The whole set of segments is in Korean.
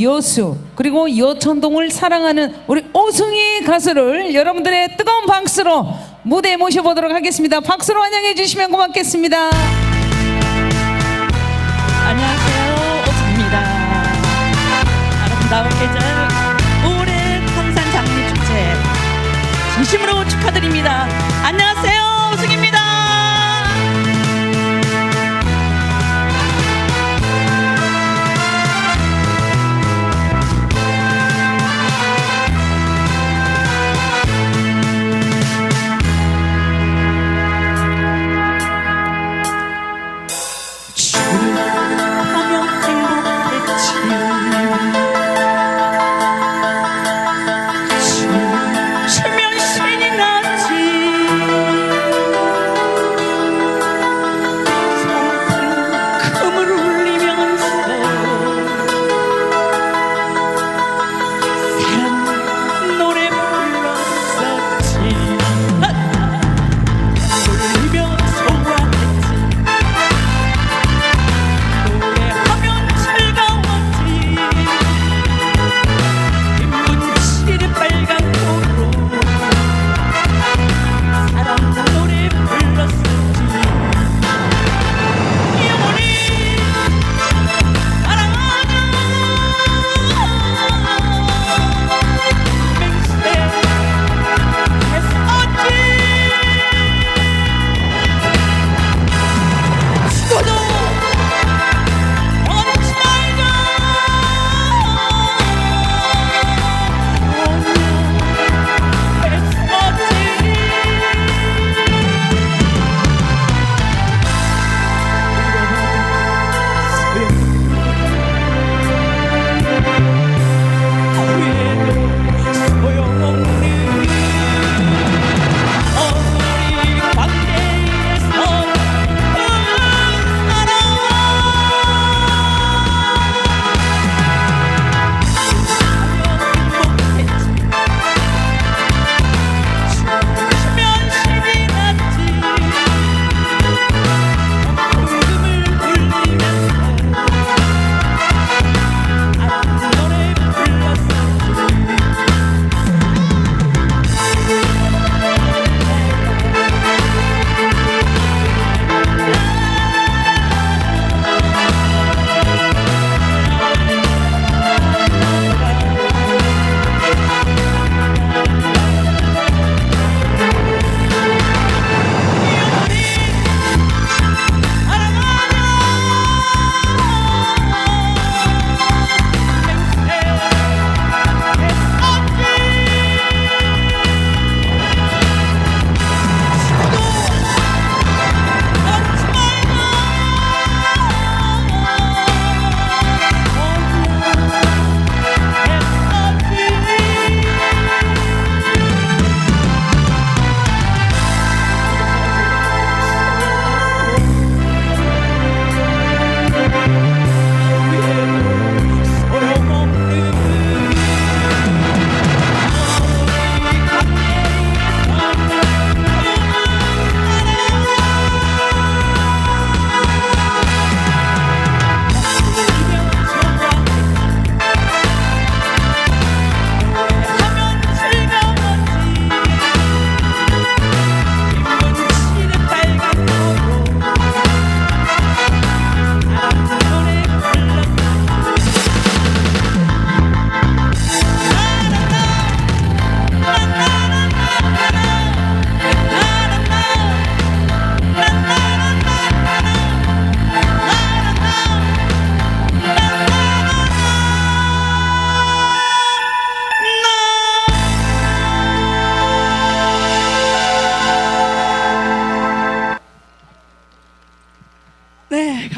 여수 그리고 여천동을 사랑하는 우리 오승희 가수를 여러분들의 뜨거운 박수로 무대에 모셔보도록 하겠습니다. 박수로 환영해 주시면 고맙겠습니다. 안녕하세요 오승입니다 아름다운 계절 올해 성산 장미 축제 진심으로 축하드립니다 안녕하세요 오승입니다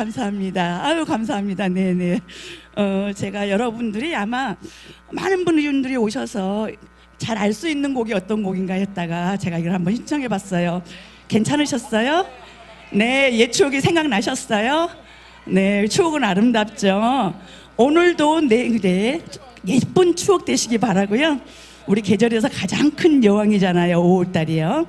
감사합니다. 아유, 감사합니다. 네네. 어, 제가 여러분들이 아마 많은 분들이 오셔서 잘 알 수 있는 곡이 어떤 곡인가 했다가 제가 이걸 한번 신청해 봤어요. 괜찮으셨어요? 네, 옛 추억이 생각나셨어요? 네, 추억은 아름답죠. 오늘도 내일에 예쁜 추억 되시기 바라고요. 우리 계절에서 가장 큰 여왕이잖아요. 5월달이요.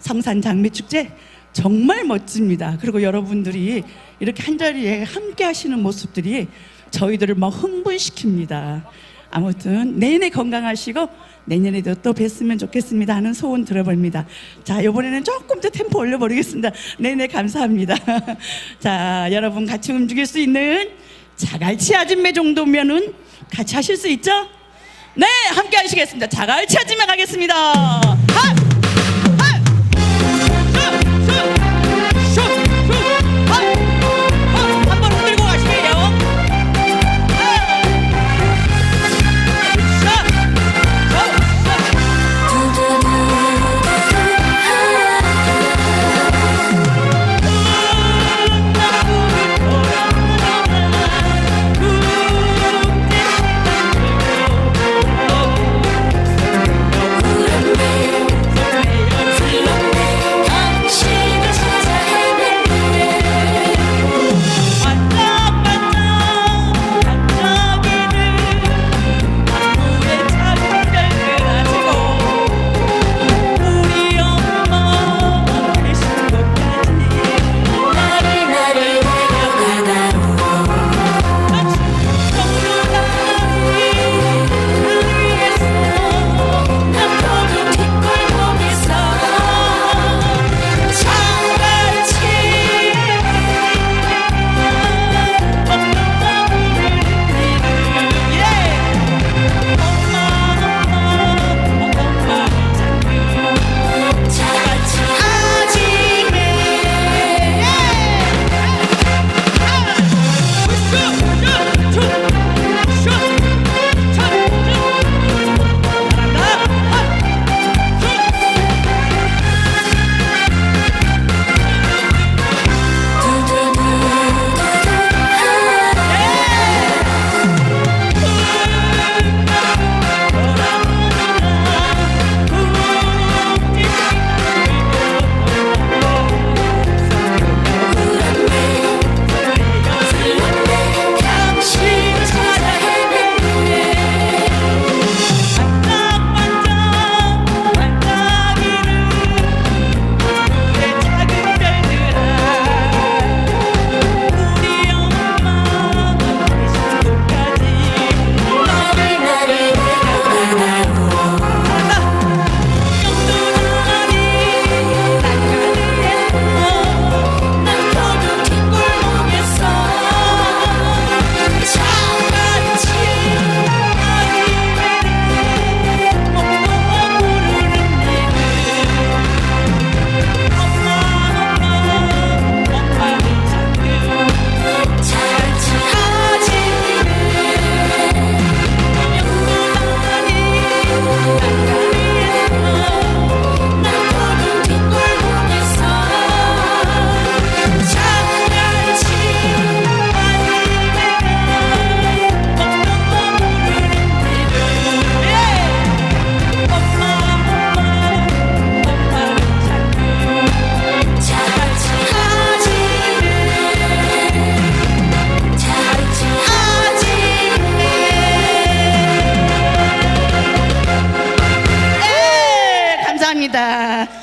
성산 장미 축제 정말 멋집니다. 그리고 여러분들이 이렇게 한 자리에 함께 하시는 모습들이 저희들을 막 흥분시킵니다. 아무튼 내내 건강하시고 내년에도 또 뵀으면 좋겠습니다 하는 소원 들어봅니다. 자, 이번에는 조금 더 템포 올려버리겠습니다. 네네 감사합니다. 자, 여러분 같이 움직일 수 있는 자갈치 아줌매 정도면은 같이 하실 수 있죠? 네, 함께 하시겠습니다. 자갈치 아줌매 가겠습니다. 하!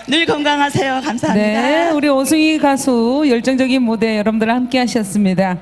늘 건강하세요. 감사합니다. 네, 우리 오승희 가수 열정적인 무대 여러분들 함께 하셨습니다.